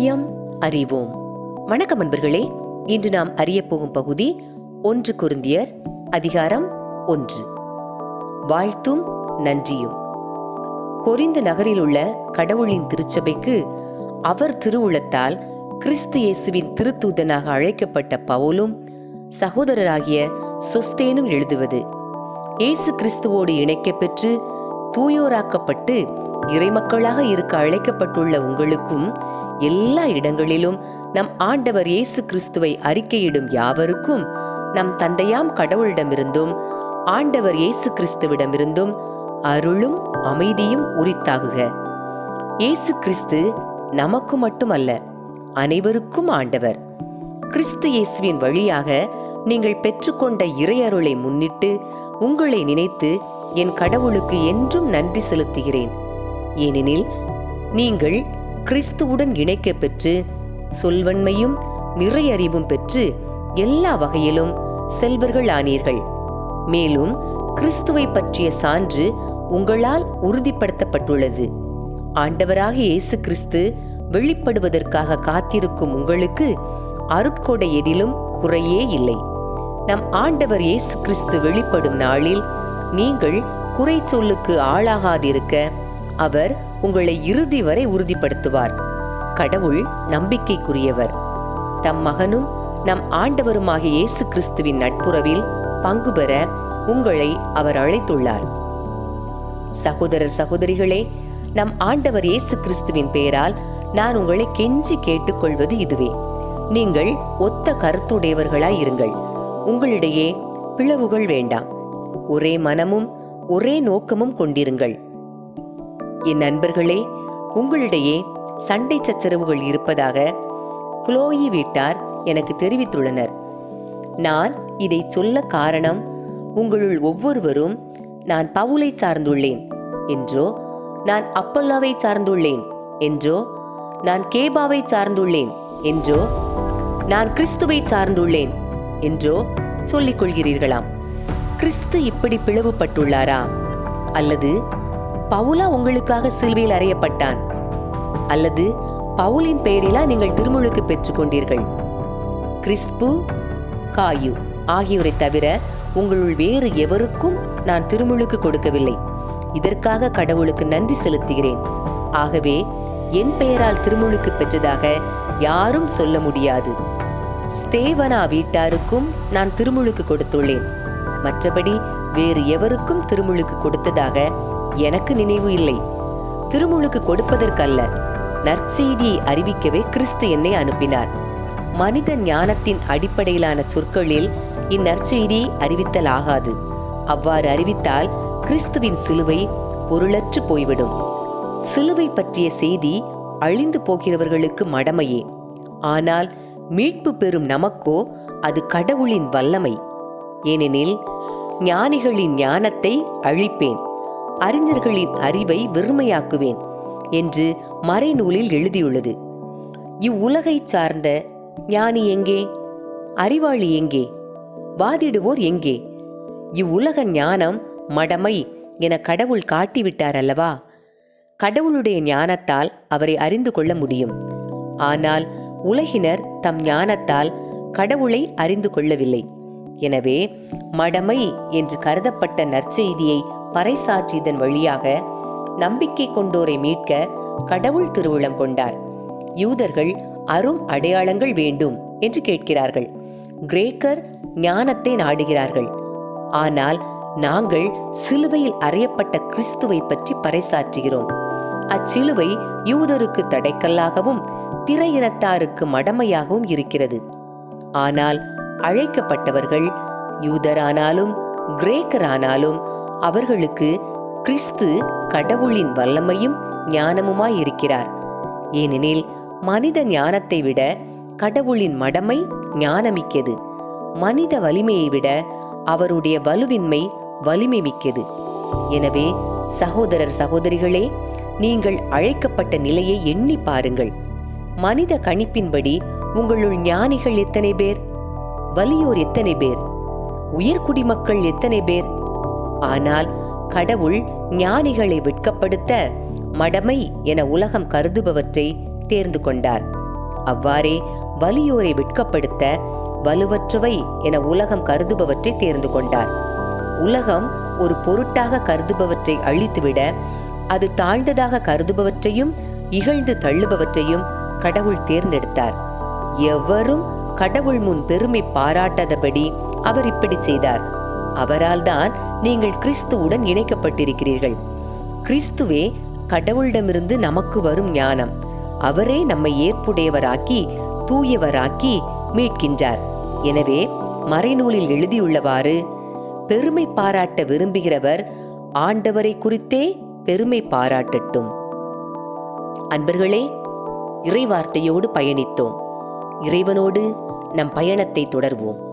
சத்தியம் அறிவோம். வணக்கம் அன்பர்களே இன்று நாம் அறியப்போகும் பகுதி ஒன்று குருந்தியர் அதிகாரம் ஒன்று. வாழ்த்தும் நன்றியும். கொரிந்த நகரில் உள்ள கடவுளின் திருச்சபைக்கு அவர் திருவுளத்தால் கிறிஸ்து இயேசுவின் திருத்தூதனாக அழைக்கப்பட்ட பவுலும் சகோதரராகிய சொஸ்தேனும் எழுதுவது. இயேசு கிறிஸ்துவோடு இணைக்கப் பெற்று தூயோராக்கப்பட்டு இறைமக்களாக இருக்க அழைக்கப்பட்டுள்ள உங்களுக்கும் எல்லா இடங்களிலும் நம் ஆண்டவர் இயேசு கிறிஸ்துவை அறிக்கையிடும் யாவருக்கும் நம் தந்தையாம் கடவுளிடமிருந்தும் ஆண்டவர் இயேசு கிறிஸ்துவிடமிருந்தும் அருளும் அமைதியும் உரித்தாகுக. இயேசு கிறிஸ்து நமக்கு மட்டுமல்ல அனைவருக்கும் ஆண்டவர். கிறிஸ்து இயேசுவின் வழியாக நீங்கள் பெற்றுக்கொண்ட இறையருளை முன்னிட்டு உங்களை நினைத்து என் கடவுளுக்கு என்றும் நன்றி செலுத்துகிறேன். ஏனெனில் நீங்கள் கிறிஸ்துவுடன் இணைக்கப் பெற்று சொல்வன்மையும் நிறையறிவும் பெற்று எல்லா வகையிலும் செல்வர்கள் ஆனீர்கள் மேலும் கிறிஸ்துவை பற்றிய சான்று உங்களால் உறுதிப்படுத்தப்பட்டுள்ளது. ஆண்டவராக இயேசு கிறிஸ்து வெளிப்படுவதற்காக காத்திருக்கும் உங்களுக்கு அருட்கொடை எதிலும் குறையே இல்லை. நம் ஆண்டவர் இயேசு கிறிஸ்து வெளிப்படும் நாளில் நீங்கள் குறை சொல்லுக்கு ஆளாகாதிருக்க அவர் உங்களை இறுதி வரை உறுதிப்படுத்துவார். கடவுள் நம்பிக்கைக்குரியவர். தம் மகனும் நம் ஆண்டவருமாகிய இயேசு கிறிஸ்துவின் நட்புறவில் பங்கு பெற உங்களை அவர் அழைத்துள்ளார். சகோதரர் சகோதரிகளே நம் ஆண்டவர் இயேசு கிறிஸ்துவின் பெயரால் நான் உங்களை கெஞ்சி கேட்டுக்கொள்வது இதுவே. நீங்கள் ஒத்த கருத்துடையவர்களாய் இருங்கள். உங்களிடையே பிளவுகள் வேண்டாம். ஒரே மனமும் ஒரே நோக்கமும் கொண்டிருங்கள். என் நண்பர்களே உங்களிடையே சண்டை சச்சரவுகள் இருப்பதாக குளோயி வீட்டார் எனக்கு தெரிவித்துள்ளனர். நான் இதை சொல்ல காரணம் உங்களுள் ஒவ்வொருவரும் நான் பவுலை சார்ந்துள்ளேன் என்றோ நான் அப்பல்லாவை சார்ந்துள்ளேன் என்றோ நான் கேபாவை சார்ந்துள்ளேன் என்றோ நான் கிறிஸ்துவை சார்ந்துள்ளேன் என்றோ சொல்லிக் கொள்கிறீர்களாம். கிறிஸ்து இப்படி பிளவுபட்டுள்ளாரா? அல்லது பவுலா உங்களுக்காக சிலுவையில் அறையப்பட்டான். அல்லது பவுலின் பெயரிலா நீங்கள் திருமுழுக்கு பெற்றுக் கொண்டீர்கள் கிறிஸ்பு காயு ஆகியோரை தவிர உங்களுள் வேறு எவருக்கும் நான் திருமுழுக்கு கொடுக்கவில்லை. இதற்காக கடவுளுக்கு நன்றி செலுத்துகிறேன். ஆகவே என் பெயரால் திருமுழுக்கு பெற்றதாக யாரும் சொல்ல முடியாது. ஸ்தேவனா வீட்டாருக்கும் நான் திருமுழுக்கு கொடுத்துள்ளேன். மற்றபடி வேறு எவருக்கும் திருமுழுக்கு கொடுத்ததாக எனக்கு நினைவு இல்லை. திருமுழுக்கு கொடுப்பதற்கல்ல. நற்செய்தியை அறிவிக்கவே கிறிஸ்து என்னை அனுப்பினார். மனித ஞானத்தின் அடிப்படையிலான சொற்களில் இந்நற்செய்தியை அறிவித்தல் ஆகாது அவ்வாறு அறிவித்தால் கிறிஸ்துவின் சிலுவை பொருளற்று போய்விடும். சிலுவை பற்றிய செய்தி அழிந்து போகிறவர்களுக்கு மடமையே. ஆனால் மீட்பு பெறும் நமக்கோ அது கடவுளின் வல்லமை. ஏனெனில் ஞானிகளின் ஞானத்தை அழிப்பேன். அறிஞர்களின் அறிவை வெறுமையாக்குவேன் என்று மறைநூலில் எழுதியுள்ளது. இவ்வுலகை சார்ந்த ஞானி எங்கே? அறிவாளி எங்கே? வாதிடுவோர் எங்கே? இவ்வுலக ஞானம் மடமை என கடவுள் காட்டிவிட்டார் அல்லவா? கடவுளுடைய ஞானத்தால் அவரை அறிந்து கொள்ள முடியும். ஆனால் உலகினர் தம் ஞானத்தால் கடவுளை அறிந்து கொள்ளவில்லை. எனவே மடமை என்று கருதப்பட்ட நற்செய்தியை பறைசாற்றியதன் வழியாக நம்பிக்கை கொண்டோரை மீட்க கடவுள் திருவிழம் கொண்டார். யூதர்கள் அரும் அடையாளங்கள் வேண்டும் என்று கேட்கிறார்கள். கிரேக்கர் ஞானத்தை நாடுகிறார்கள். ஆனால் நாங்கள் சிலுவையில் அறையப்பட்ட கிறிஸ்துவை பற்றி பறைசாற்றுகிறோம். அச்சிலுவை யூதருக்கு தடைக்கல்லாகவும் பிற இனத்தாருக்கு மடமையாகவும் இருக்கிறது. ஆனால் அழைக்கப்பட்டவர்கள் யூதரானாலும் கிரேக்கரானாலும் அவர்களுக்கு கிறிஸ்து கடவுளின் வல்லமையும் ஞானமுமாய் இருக்கிறார் ஏனெனில் மனித ஞானத்தை விட கடவுளின் மடமை ஞானமிக்கது. மனித வலிமையை விட அவருடைய வலுவின்மை வலிமை மிக்கது எனவே சகோதரர் சகோதரிகளே நீங்கள் அழைக்கப்பட்ட நிலையை எண்ணி பாருங்கள். மனித கணிப்பின்படி உங்களுள் ஞானிகள் எத்தனை பேர்? வலியோர் எத்தனை பேர்? உயர்குடிமக்கள் எத்தனை பேர்? ஆனால் கடவுள் ஞானிகளை வெட்கப்படுத்த மடமை என உலகம் கருதுபவற்றை தேர்ந்து கொண்டார். அவ்வாறே வலியோரை வெட்கப்படுத்த வலுவற்றவை என உலகம் கருதுபவற்றை தேர்ந்து கொண்டார். உலகம் ஒரு பொருட்டாக கருதுபவற்றை அழித்துவிட அது தாழ்ந்ததாக கருதுபவற்றையும் இகழ்ந்து தள்ளுபவற்றையும் கடவுள் தேர்ந்தெடுத்தார். எவரும் கடவுள் முன் பெருமை பாராட்டாதபடி அவர் இப்படி செய்தார். அவரால்தான் நீங்கள் கிறிஸ்துவுடன் இணைக்கப்பட்டிருக்கிறீர்கள். கிறிஸ்துவே கடவுளிடமிருந்து நமக்கு வரும் ஞானம். அவரே நம்மை ஏற்புடையவராக்கி தூயவராக்கி மீட்கின்றார். எனவே மறைநூலில் எழுதியுள்ளவாறு பெருமை பாராட்ட விரும்புகிறவர் ஆண்டவரை குறித்தே பெருமை பாராட்டட்டும். அன்பர்களே இறைவார்த்தையோடு பயணித்தோம். இறைவனோடு நம் பயணத்தை தொடர்வோம்.